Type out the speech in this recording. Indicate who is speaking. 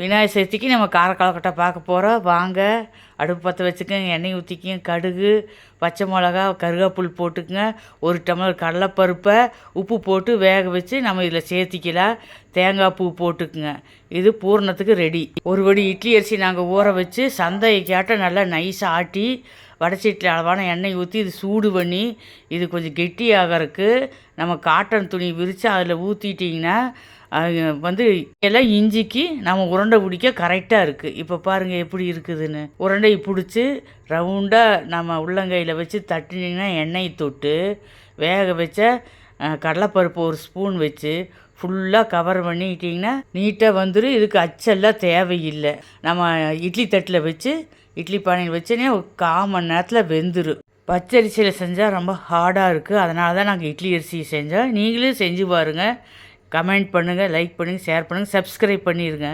Speaker 1: விநாயகர் சதுர்த்திக்கு நம்ம காரக்காலக்கட்டை பார்க்க போகிறோம் வாங்க அடுப்பு பற்ற வச்சுக்கோங்க எண்ணெய் ஊற்றிக்கங்க கடுகு பச்சை மிளகா கருவேப்புல் போட்டுக்கங்க ஒரு டம்ளர் கடலைப்பருப்பை உப்பு போட்டு வேக வச்சு நம்ம இதில் சேர்த்திக்கலாம். தேங்காய் பூ போட்டுக்குங்க. இது பூரணத்துக்கு ரெடி ஒரு வடி இட்லி அரிசி நாங்கள் ஊற வச்சு சந்தைக்காட்ட நல்லா நைஸாக ஆட்டி வடச்சீட்டில் அளவான எண்ணெய் ஊற்றி இது சூடு பண்ணி இது கொஞ்சம் கெட்டியாகறதுக்கு நம்ம காட்டன் துணி விரித்து அதில் ஊற்றிட்டிங்கன்னா அது வந்து எல்லாம் இஞ்சிக்கு நம்ம உருண்டை பிடிக்க கரெக்டாக இருக்குது இப்போ பாருங்கள் எப்படி இருக்குதுன்னு. உருண்டை பிடிச்சி ரவுண்டாக நம்ம உள்ளங்கையில் வச்சு தட்டினீங்கன்னா எண்ணெய் தொட்டு வேக வச்ச கடலைப்பருப்பு ஒரு ஸ்பூன் வச்சு ஃபுல்லாக கவர் பண்ணிக்கிட்டிங்கன்னா நீட்டாக வந்துடும் இதுக்கு அச்செல்லாம் தேவையில்லை. நம்ம இட்லி தட்டில் வச்சு இட்லி பானையில் வச்சோன்னே ஒரு கால் மணி நேரத்தில் வெந்துடும் பச்சரிசியில் செஞ்சால் ரொம்ப ஹார்டாக இருக்குது அதனால தான் நாங்கள் இட்லி அரிசி செஞ்சோம். நீங்களும் செஞ்சு பாருங்கள் கமெண்ட் பண்ணுங்கள் லைக் பண்ணுங்கள் ஷேர் பண்ணுங்கள் சப்ஸ்கிரைப் பண்ணிடுங்க